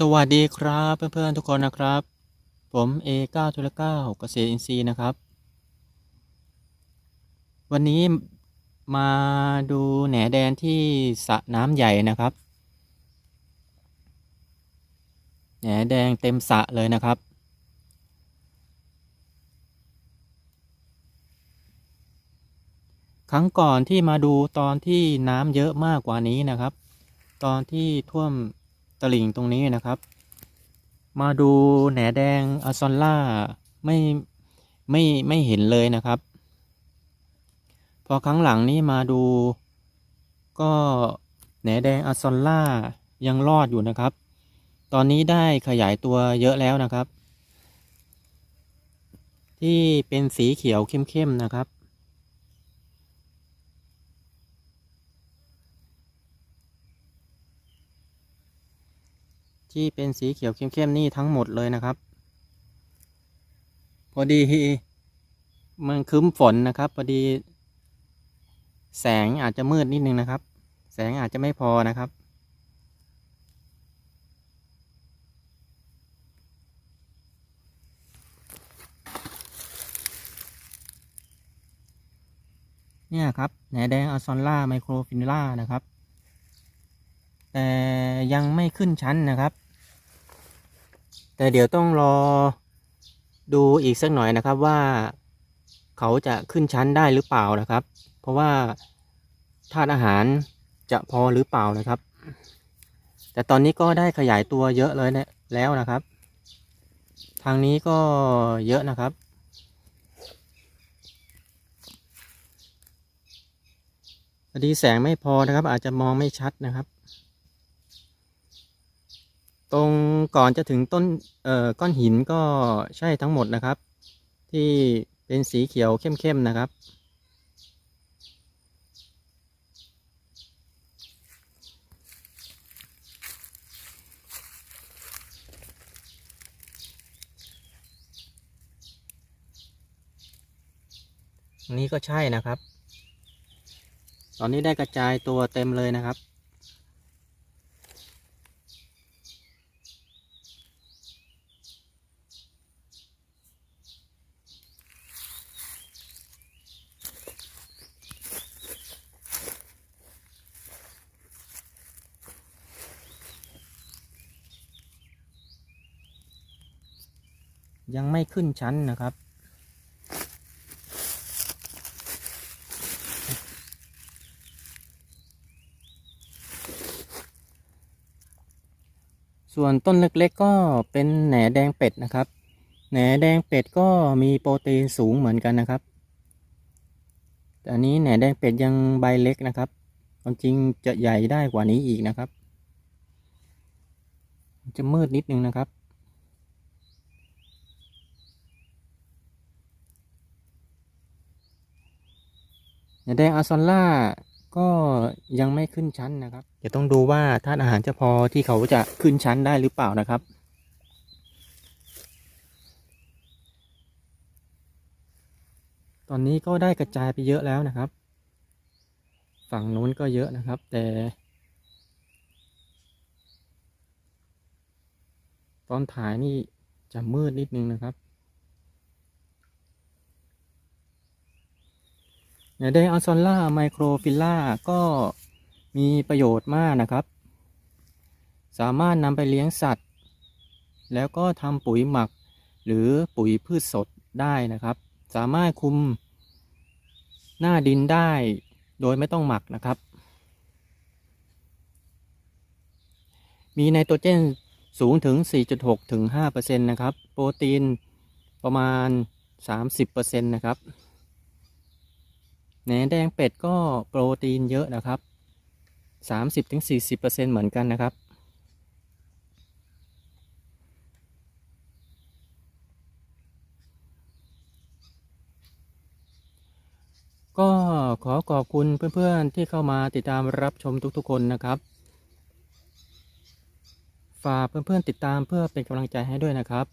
สวัสดีครับเพื่อนๆทุกคนนะครับ ผมเอเก้าทุลเก้าเกษตรอินทรีย์นะครับ วันนี้มาดูแหนแดนที่สระน้ำใหญ่นะครับ แหนแดงเต็มสระเลยนะครับ ครั้งก่อนที่มาดูตอนที่น้ำเยอะมากกว่านี้นะครับ ตอนที่ท่วม ตลิ่งตรงนี้นะครับ มาดูแหนแดงอซอนล่าไม่ไม่ไม่เห็นเลยนะครับ พอครั้งหลังนี้มาดูก็แหนแดงอซอนล่ายังรอดอยู่นะครับ ตอนนี้ได้ขยายตัวเยอะแล้วนะครับ ที่เป็นสีเขียวเข้มๆนะครับ ที่เป็นสีเขียวเข้มๆนี่ทั้งหมดเลยนะครับ พอดีมันครึ้มฝนนะครับ พอดี แสงอาจจะมืดนิดนึงนะครับ แสงอาจจะไม่พอนะครับ เนี่ยครับแหนแดงอะซอนล่าไมโครฟินล่านะครับ แต่ยังไม่ขึ้นชั้นนะครับ แต่เดี๋ยวต้องรอดูอีกสักหน่อยนะครับว่าเขาจะขึ้นชั้นได้หรือเปล่านะครับ เพราะว่าธาตุอาหารจะพอหรือเปล่านะครับ แต่ตอนนี้ก็ได้ขยายตัวเยอะเลยนะแล้วนะครับ ทางนี้ก็เยอะนะครับ พอดีแสงไม่พอนะครับ อาจจะมองไม่ชัดนะครับ ตรงก่อนจะถึงต้นก้อนหินก็ใช่ทั้งหมดนะครับ ที่เป็นสีเขียวเข้มๆนะครับอันนี้ก็ใช่นะครับ ตอนนี้ได้กระจายตัวเต็มเลยนะครับ ยังไม่ขึ้นชั้นนะครับ ส่วนต้นเล็กๆก็เป็นแหนแดงเป็ดนะครับ แหนแดงเป็ดก็มีโปรตีนสูงเหมือนกันนะครับแต่อันนี้แหนแดงเป็ดยังใบเล็กนะครับความจริงจะใหญ่ได้กว่านี้อีกนะครับ จะมืดนิดนึงนะครับ แหนแดงอาซอนล่าก็ยังไม่ขึ้นชั้นนะครับเดี๋ยวต้องดูว่าธาตุอาหารจะพอที่เขาจะขึ้นชั้นได้หรือเปล่านะครับ ตอนนี้ก็ได้กระจายไปเยอะแล้วนะครับ ฝั่งนู้นก็เยอะนะครับ แต่ ตอนถ่ายนี่จะมืดนิดนึงนะครับ แหนแดอัลซอนล่าไมโครฟิลล่าก็มีประโยชน์มากนะครับ สามารถนำไปเลี้ยงสัตว์ แล้วก็ทำปุ๋ยหมัก หรือปุ๋ยพืชสดได้นะครับ สามารถคุมหน้าดินได้โดยไม่ต้องหมักนะครับ มีไนโตรเจนสูงถึง 4.6 ถึง 5%นะครับ โปรตีนประมาณ 30%นะครับ แหนแดงเป็ดก็โปรตีนเยอะนะครับ 30-40%เหมือนกันนะครับ ก็ขอขอบคุณเพื่อนๆที่เข้ามาติดตามรับชมทุกๆคนนะครับ ฝากเพื่อนๆติดตามเพื่อเป็นกำลังใจให้ด้วยนะครับ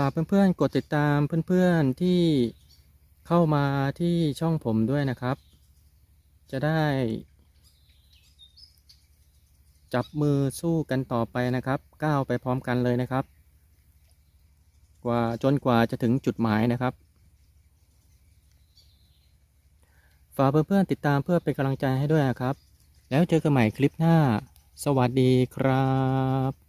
ฝากเพื่อนๆ กดติดตามเพื่อนๆที่เข้ามาที่ช่องผมด้วยนะครับ จะได้ จับมือสู้กันต่อไปนะครับ ก้าวไปพร้อมกันเลยนะครับ กว่าจนกว่าจะถึงจุดหมายนะครับ ฝากเพื่อนๆติดตามเพื่อเป็นกำลังใจให้ด้วยนะครับ แล้วเจอกันใหม่คลิปหน้า สวัสดีครับ